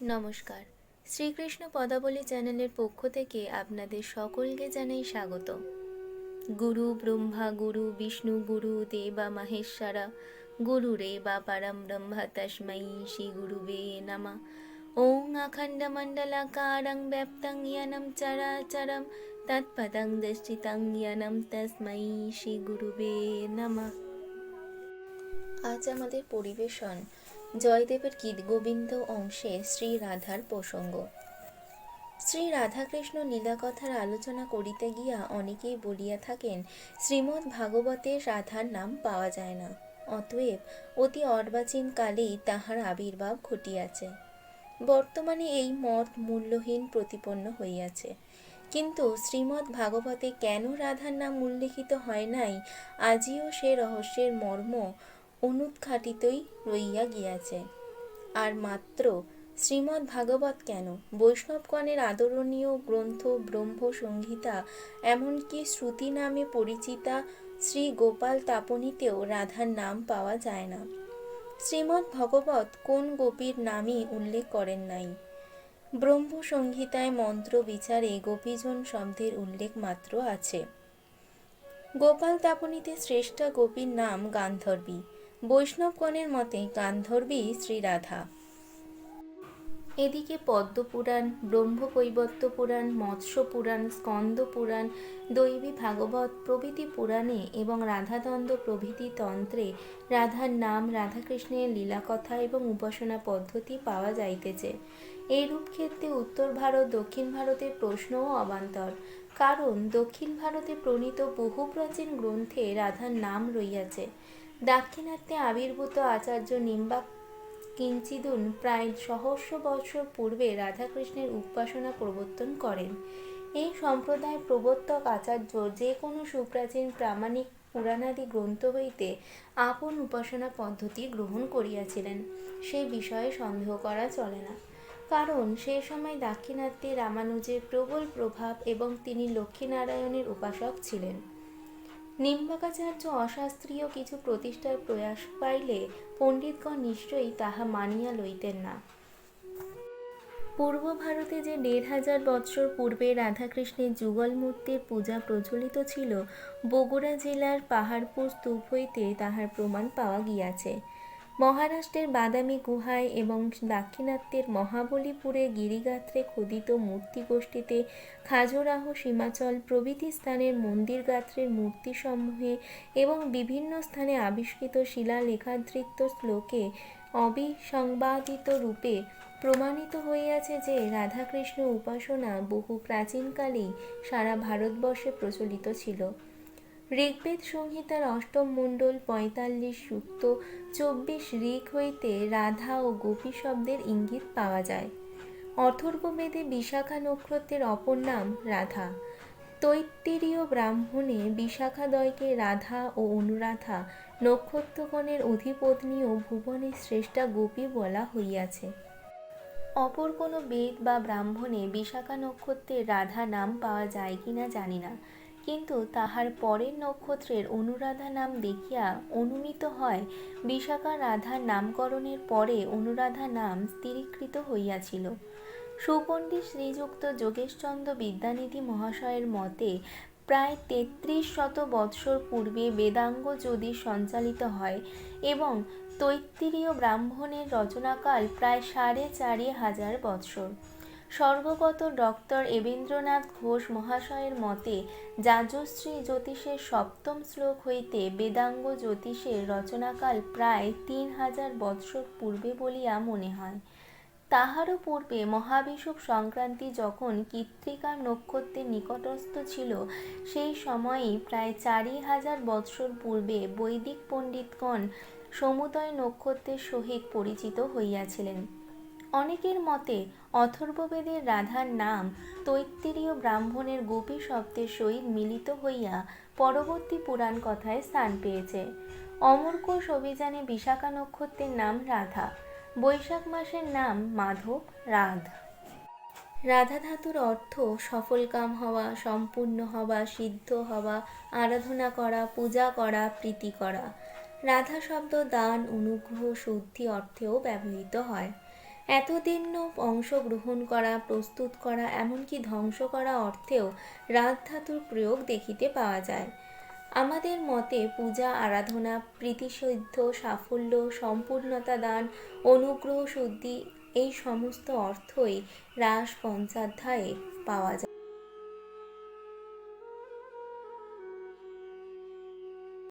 নমস্কার। শ্রীকৃষ্ণ পদাবলী চ্যানেলের পক্ষ থেকে আপনাদের সকলকে জানাই স্বাগত গুরু ব্রহ্মা, গুরু বিষ্ণু, গুরু দেবা মাহেশ্বরা, গুরু রে বা পরম ব্রহ্মা তস্मै শ্রী গুরুবে নামা। ওং অখণ্ডমণ্ডলাকারং ব্যপ্তং ইয়ানম চরাচরম, তৎপদং দর্শিতং ইয়ানম তস্मै শ্রী গুরুবে নামা। আজ আমাদের পরিবেশন জয়দেবের গীতগোবিন্দ অংশে শ্রী রাধার প্রসঙ্গ। শ্রী রাধাকৃষ্ণ লীলাকথার আলোচনা করিতে গিয়া অনেকেই বলিয়া থাকেন, শ্রীমদ্ ভাগবতে রাধার নাম পাওয়া যায় না। অতএব অতি অর্বাচীন কালেই তাহার আবির্ভাব ঘটিয়াছে। বর্তমানে এই মত মূল্যহীন প্রতিপন্ন হইয়াছে। কিন্তু শ্রীমদ্ ভাগবতে কেন রাধার নাম উল্লিখিত হয় নাই, আজিও সে রহস্যের মর্ম অনুৎঘাটিতই রইয়া গিয়াছে। আর মাত্র শ্রীমদ্ ভাগবত কেন? বৈষ্ণবগণের আদরণীয় গ্রন্থ, ব্রহ্ম, সংহিতা, এমনকি শ্রুতি নামে পরিচিতা শ্রী গোপাল তাপনীতেও রাধার নাম পাওয়া যায় না। শ্রীমদ্ ভগবত কোন গোপীর নামই উল্লেখ করেন নাই। ব্রহ্ম সংহিতায় মন্ত্র বিচারে গোপীজন শব্দের উল্লেখ মাত্র আছে। গোপাল তাপনীতে শ্রেষ্ঠা গোপীর নাম গান্ধর্বী। বৈষ্ণবগণের মতে গান্ধর্বী শ্রীরাধা এদিকে পদ্মপুরাণ ব্রহ্মকৈবর্ত পুরাণ, মৎস্য পুরাণ, স্কন্দ পুরাণ, দৈবী ভাগবত প্রভৃতি পুরাণে এবং রাধাদ্বন্দ্ব প্রভৃতি তন্ত্রে রাধার নাম রাধাকৃষ্ণের লীলাকথা এবং উপাসনা পদ্ধতি পাওয়া যাইতেছে। এইরূপ ক্ষেত্রে উত্তর ভারত, দক্ষিণ ভারতের প্রশ্নও অবান্তর। কারণ দক্ষিণ ভারতে প্রণীত বহু প্রাচীন গ্রন্থে রাধার নাম রইয়াছে। দাক্ষিণাত্যে আবির্ভূত আচার্য নিম্বাক কিঞ্চিদুন প্রায় সহস্র বৎসর পূর্বে রাধাকৃষ্ণের উপাসনা প্রবর্তন করেন। এই সম্প্রদায় প্রবর্তক আচার্য যে কোনো সুপ্রাচীন প্রামাণিক পুরাণাদি গ্রন্থ হইতে আপন উপাসনা পদ্ধতি গ্রহণ করিয়াছিলেন। সে বিষয়ে সন্দেহ করা চলে না। কারণ সে সময় দাক্ষিণাত্যে রামানুজের প্রবল প্রভাব এবং তিনি লক্ষ্মীনারায়ণের উপাসক ছিলেন। নিম্বাকাচার্য অশাস্ত্রীয় কিছু প্রতিষ্ঠার প্রয়াস পাইলে পণ্ডিতগণ নিশ্চয়ই তাহা মানিয়া লইতেন না। পূর্ব ভারতে যে দেড় হাজার বৎসর পূর্বে রাধাকৃষ্ণের যুগল মূর্তির পূজা প্রচলিত ছিল, বগুড়া জেলার পাহাড়পুর স্তূপ হইতে তাহার প্রমাণ পাওয়া গিয়াছে। মহারাষ্ট্রের বাদামি গুহায় এবং দাক্ষিণাত্যের মহাবলীপুরে গিরিগাত্রে খোদিত মূর্তি গোষ্ঠীতে খাজুরাহ সীমাচল প্রভৃতি স্থানের মন্দির গাত্রের মূর্তিসমূহে এবং বিভিন্ন স্থানে আবিষ্কৃত শিলালেখাধৃত শ্লোকে অবিসংবাদিত রূপে প্রমাণিত হইয়াছে যে রাধাকৃষ্ণ উপাসনা বহু প্রাচীনকালেই সারা ভারতবর্ষে প্রচলিত ছিল। ঋগ্বেদ সংহিতার অষ্টম মণ্ডল পঁয়তাল্লিশ সূক্ত চব্বিশ ঋক হইতে রাধা ও গোপী শব্দের ইঙ্গিত পাওয়া যায়। অথর্ববেদে বিশাখা নক্ষত্রের অপর নাম রাধা। তৈত্তিরীয় ব্রাহ্মণে বিশাখাদয়কে রাধা ও অনুরাধা নক্ষত্রগণের অধিপত্নী ও ভুবনের শ্রেষ্ঠা গোপী বলা হইয়াছে। অপর কোনো বেদ বা ব্রাহ্মণে বিশাখা নক্ষত্রের রাধা নাম পাওয়া যায় কিনা জানি না। কিন্তু তাহার পরের নক্ষত্রের অনুরাধা নাম দেখিয়া অনুমিত হয়। বিশাখা রাধার নামকরণের পরে অনুরাধা নাম স্থিরীকৃত হইয়াছিল। সুপণ্ডিত শ্রীযুক্ত যোগেশচন্দ্র বিদ্যানিধি মহাশয়ের মতে, প্রায় তেত্রিশ শত বৎসর পূর্বে বেদাঙ্গ যদি সঞ্চালিত হয় এবং তৈত্তিরীয় ব্রাহ্মণের রচনাকাল প্রায় সাড়ে চারি হাজার বৎসর। স্বর্গগত ডক্টর এবীন্দ্রনাথ ঘোষ মহাশয়ের মতে, যাজশ্রী জ্যোতিষের সপ্তম শ্লোক হইতে বেদাঙ্গ জ্যোতিষের রচনাকাল প্রায় তিন হাজার বৎসর পূর্বে বলিয়া মনে হয়। তাহারও পূর্বে মহাবিষুব সংক্রান্তি যখন কৃত্তিকার নক্ষত্রের নিকটস্থ ছিল, সেই সময়ই প্রায় চারি হাজার বৎসর পূর্বে বৈদিক পণ্ডিতগণ সমুদয় নক্ষত্রের সহিত পরিচিত হইয়াছিলেন। অনেকের মতে অথর্ববেদের রাধার নাম তৈত্তিরীয় ব্রাহ্মণের গোপী শব্দের সহিত মিলিত হইয়া পরবর্তী পুরাণ কথায় স্থান পেয়েছে। অমরকোষ অভিযানে বিশাখা নক্ষত্রের নাম রাধা, বৈশাখ মাসের নাম মাধব, রাধ। রাধা ধাতুর অর্থ সফলকাম হওয়া, সম্পূর্ণ হওয়া, সিদ্ধ হওয়া, আরাধনা করা, পূজা করা, প্রীতি করা। রাধা শব্দ দান, অনুগ্রহ, শুদ্ধি অর্থেও ব্যবহৃত হয়। এতদিন অংশগ্রহণ করা, প্রস্তুত করা, এমনকি ধ্বংস করা অর্থেও রাজধাতুর প্রয়োগ দেখিতে পাওয়া যায়। আমাদের মতে পূজা, আরাধনা, প্রীতিসিদ্ধ, সাফল্য, সম্পূর্ণতা দান, অনুগ্রহ, শুদ্ধি, এই সমস্ত অর্থই রাস পঞ্চাধ্যায়ে পাওয়া যায়।